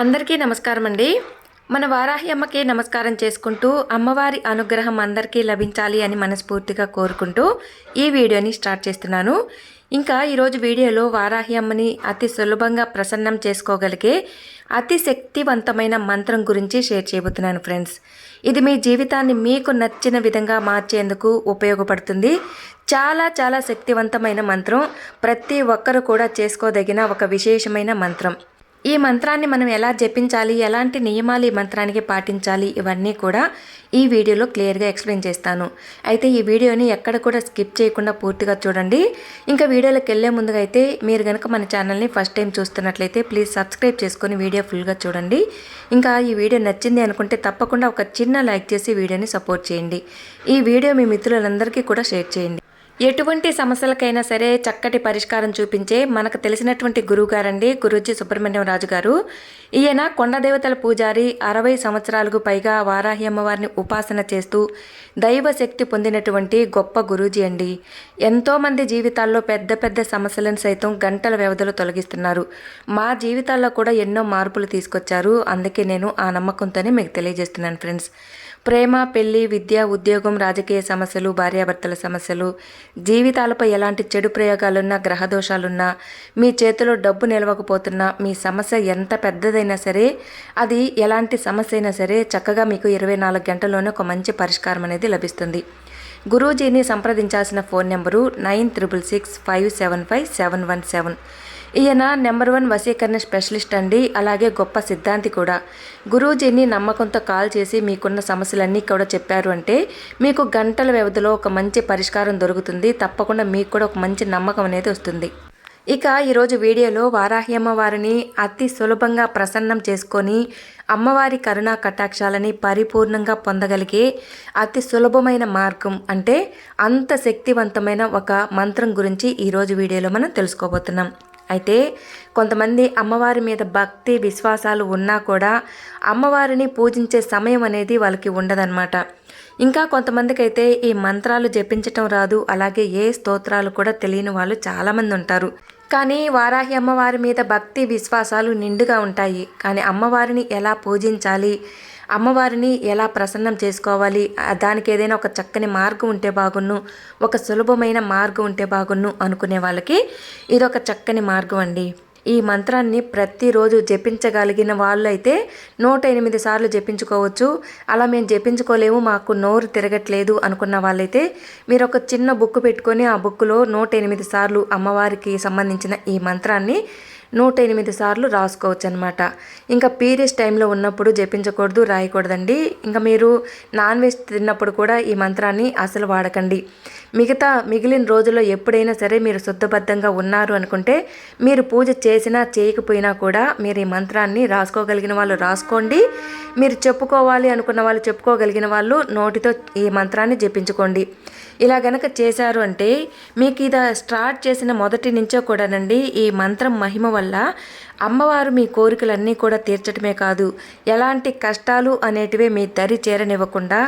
అందరికీ నమస్కారం అండి మన వారాహి అమ్మకి నమస్కారం చేసుకుంటూ అమ్మవారి అనుగ్రహం అందరికీ లభించాలి అని మనస్ఫూర్తిగా కోరుకుంటూ ఈ వీడియోని స్టార్ట్ చేస్తున్నాను. ఇంకా ఈరోజు వీడియోలో వారాహి అమ్మని అతి సులభంగా ప్రసన్నం చేసుకోగలిగే అతి శక్తివంతమైన మంత్రం గురించి షేర్ చేయబోతున్నాను ఫ్రెండ్స్. ఇది మీ జీవితాన్ని మీకు నచ్చిన విధంగా మార్చేందుకు ఉపయోగపడుతుంది. చాలా చాలా శక్తివంతమైన మంత్రం ప్రతి ఒక్కరు కూడా చేసుకోదగిన ఒక విశేషమైన మంత్రం. ఈ మంత్రాన్ని మనం ఎలా జపించాలి? ఎలాంటి నియమాలు ఈ మంత్రానికి పాటించాలి? ఇవన్నీ కూడా ఈ వీడియోలో క్లియర్గా ఎక్స్ప్లెయిన్ చేస్తాను. అయితే ఈ వీడియోని ఎక్కడ కూడా స్కిప్ చేయకుండా పూర్తిగా చూడండి. ఇంకా వీడియోలోకి వెళ్ళే ముందుగా అయితే మీరు కనుక మన ఛానల్ని ఫస్ట్ టైం చూస్తున్నట్లయితే ప్లీజ్ సబ్స్క్రైబ్ చేసుకొని వీడియో ఫుల్గా చూడండి. ఇంకా ఈ వీడియో నచ్చింది అనుకుంటే తప్పకుండా ఒక చిన్న లైక్ చేసి వీడియోని సపోర్ట్ చేయండి. ఈ వీడియో మీ మిత్రులందరికీ కూడా షేర్ చేయండి. ఎటువంటి సమస్యలకైనా సరే చక్కటి పరిష్కారం చూపించే మనకు తెలిసినటువంటి గురువు గారండి గురూజీ సుబ్రహ్మణ్యం రాజు గారు. ఈయన కొండదేవతల పూజారి అరవై సంవత్సరాలకు పైగా వారాహి అమ్మవారిని ఉపాసన చేస్తూ దైవ శక్తి పొందినటువంటి గొప్ప గురూజీ అండి. ఎంతోమంది జీవితాల్లో పెద్ద పెద్ద సమస్యలను సైతం గంటల వ్యవధిలో తొలగిస్తున్నారు. మా జీవితాల్లో కూడా ఎన్నో మార్పులు తీసుకొచ్చారు. అందుకే నేను ఆ నమ్మకంతోనే మీకు తెలియజేస్తున్నాను ఫ్రెండ్స్. ప్రేమ పెళ్ళి విద్య ఉద్యోగం రాజకీయ సమస్యలు భార్యాభర్తల సమస్యలు జీవితాలపై ఎలాంటి చెడు ప్రయోగాలున్నా గ్రహదోషాలున్నా మీ చేతిలో డబ్బు నిలవకపోతున్నా మీ సమస్య ఎంత పెద్దదైనా సరే అది ఎలాంటి సమస్య అయినా సరే చక్కగా మీకు ఇరవై నాలుగు గంటల్లోనే ఒక మంచి పరిష్కారం అనేది లభిస్తుంది. గురూజీని సంప్రదించాల్సిన phone number nine triple six five seven five seven one seven. ఈయన నెంబర్ వన్ వశీకరణ స్పెషలిస్ట్ అండి. అలాగే గొప్ప సిద్ధాంతి కూడా. గురూజీని నమ్మకంతో కాల్ చేసి మీకున్న సమస్యలన్నీ కూడా చెప్పారు అంటే మీకు గంటల వ్యవధిలో ఒక మంచి పరిష్కారం దొరుకుతుంది. తప్పకుండా మీకు కూడా ఒక మంచి నమ్మకం అనేది వస్తుంది. ఇక ఈరోజు వీడియోలో వారాహి అమ్మవారిని అతి సులభంగా ప్రసన్నం చేసుకొని అమ్మవారి కరుణా కటాక్షాలని పరిపూర్ణంగా పొందగలిగే అతి సులభమైన మార్గం అంటే అంత శక్తివంతమైన ఒక మంత్రం గురించి ఈరోజు వీడియోలో మనం తెలుసుకోబోతున్నాం. అయితే కొంతమంది అమ్మవారి మీద భక్తి విశ్వాసాలు ఉన్నా కూడా అమ్మవారిని పూజించే సమయం అనేది వాళ్ళకి ఉండదన్నమాట. ఇంకా కొంతమందికి అయితే ఈ మంత్రాలు జపించటం రాదు అలాగే ఏ స్తోత్రాలు కూడా తెలియని వాళ్ళు చాలామంది ఉంటారు. కానీ వారాహి అమ్మవారి మీద భక్తి విశ్వాసాలు నిండుగా ఉంటాయి. కానీ అమ్మవారిని ఎలా పూజించాలి? అమ్మవారిని ఎలా ప్రసన్నం చేసుకోవాలి? దానికి ఏదైనా ఒక చక్కని మార్గం ఉంటే బాగున్ను ఒక సులభమైన మార్గం ఉంటే బాగున్ను అనుకునే వాళ్ళకి ఇదొక చక్కని మార్గం అండి. ఈ మంత్రాన్ని ప్రతిరోజు జపించగలిగిన వాళ్ళు అయితే నూట ఎనిమిది సార్లు జపించుకోవచ్చు. అలా మేము జపించుకోలేము మాకు నోరు తిరగట్లేదు అనుకున్న వాళ్ళైతే మీరు ఒక చిన్న బుక్ పెట్టుకొని ఆ బుక్లో నూట ఎనిమిది సార్లు అమ్మవారికి సంబంధించిన ఈ మంత్రాన్ని నూట ఎనిమిది సార్లు రాసుకోవచ్చు అనమాట ఇంకా పీరియడ్స్ టైంలో ఉన్నప్పుడు జపించకూడదు రాయకూడదండి. ఇంకా మీరు నాన్ వెజ్ తిన్నప్పుడు కూడా ఈ మంత్రాన్ని అసలు వాడకండి. మిగతా మిగిలిన రోజుల్లో ఎప్పుడైనా సరే మీరు శుద్ధబద్ధంగా ఉన్నారు అనుకుంటే మీరు పూజ చేసినా చేయకపోయినా కూడా మీరు ఈ మంత్రాన్ని రాసుకోగలిగిన వాళ్ళు రాసుకోండి. మీరు చెప్పుకోవాలి అనుకున్న వాళ్ళు చెప్పుకోగలిగిన వాళ్ళు నోటితో ఈ మంత్రాన్ని జపించుకోండి. ఇలా గనక చేశారు అంటే మీకు ఇది స్టార్ట్ చేసిన మొదటి నుంచో కూడానండి ఈ మంత్రం మహిమ వల్ల అమ్మవారు మీ కోరికలన్నీ కూడా తీర్చడమే కాదు. ఎలాంటి కష్టాలు అనేటివే మీ దరి చేరనివ్వకుండా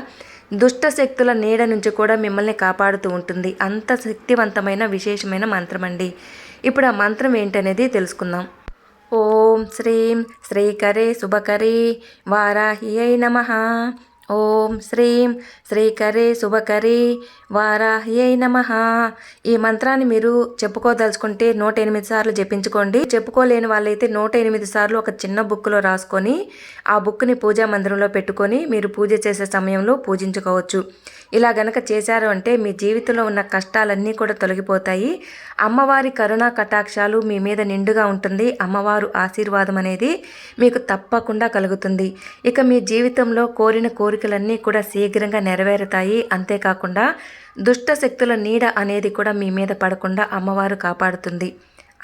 దుష్ట శక్తుల నీడ నుంచి కూడా మిమ్మల్ని కాపాడుతూ ఉంటుంది. అంత శక్తివంతమైన విశేషమైన మంత్రం అండి. ఇప్పుడు ఆ మంత్రం ఏంటనేది తెలుసుకుందాం. ఓం శ్రీం శ్రీకరే శుభకరే వారాహి అయి నమ. ఓం శ్రీం శ్రీకరే శుభకరే వారాహ్యై నమ. ఈ మంత్రాన్ని మీరు చెప్పుకోదలుచుకుంటే నూట ఎనిమిది సార్లు జపించుకోండి. చెప్పుకోలేని వాళ్ళైతే నూట ఎనిమిది సార్లు ఒక చిన్న బుక్లో రాసుకొని ఆ బుక్ని పూజా మందిరంలో పెట్టుకొని మీరు పూజ చేసే సమయంలో పూజించుకోవచ్చు. ఇలా గనక చేశారు అంటే మీ జీవితంలో ఉన్న కష్టాలన్నీ కూడా తొలగిపోతాయి. అమ్మవారి కరుణా కటాక్షాలు మీ మీద నిండుగా ఉంటుంది. అమ్మవారు ఆశీర్వాదం అనేది మీకు తప్పకుండా కలుగుతుంది. ఇక మీ జీవితంలో కోరిన కోరికలన్నీ కూడా శీఘ్రంగా నెరవేరుతాయి. అంతేకాకుండా దుష్ట శక్తుల నీడ అనేది కూడా మీ మీద పడకుండా అమ్మవారు కాపాడుతుంది.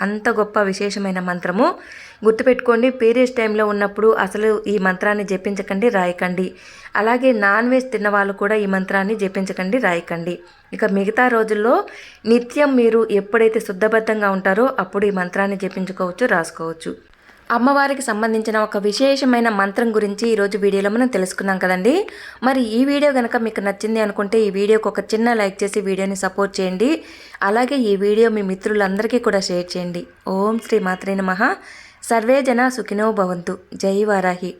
అంత గొప్ప విశేషమైన మంత్రము. గుర్తుపెట్టుకోండి పీరియడ్స్ టైంలో ఉన్నప్పుడు అసలు ఈ మంత్రాన్ని జపించకండి రాయకండి. అలాగే నాన్ వెజ్ తిన్న వాళ్ళు కూడా ఈ మంత్రాన్ని జపించకండి రాయకండి. ఇక మిగతా రోజుల్లో నిత్యం మీరు ఎప్పుడైతే శుద్ధబద్ధంగా ఉంటారో అప్పుడు ఈ మంత్రాన్ని జపించుకోవచ్చు రాసుకోవచ్చు. అమ్మవారికి సంబంధించిన ఒక విశేషమైన మంత్రం గురించి ఈరోజు వీడియోలో మనం తెలుసుకున్నాం కదండి. మరి ఈ వీడియో కనుక మీకు నచ్చింది అనుకుంటే ఈ వీడియోకి ఒక చిన్న లైక్ చేసి వీడియోని సపోర్ట్ చేయండి. అలాగే ఈ వీడియో మీ మిత్రులందరికీ కూడా షేర్ చేయండి. ఓం శ్రీ మాత్రే నమ. సర్వే జన సుఖినో భవంతు. జై వారాహి.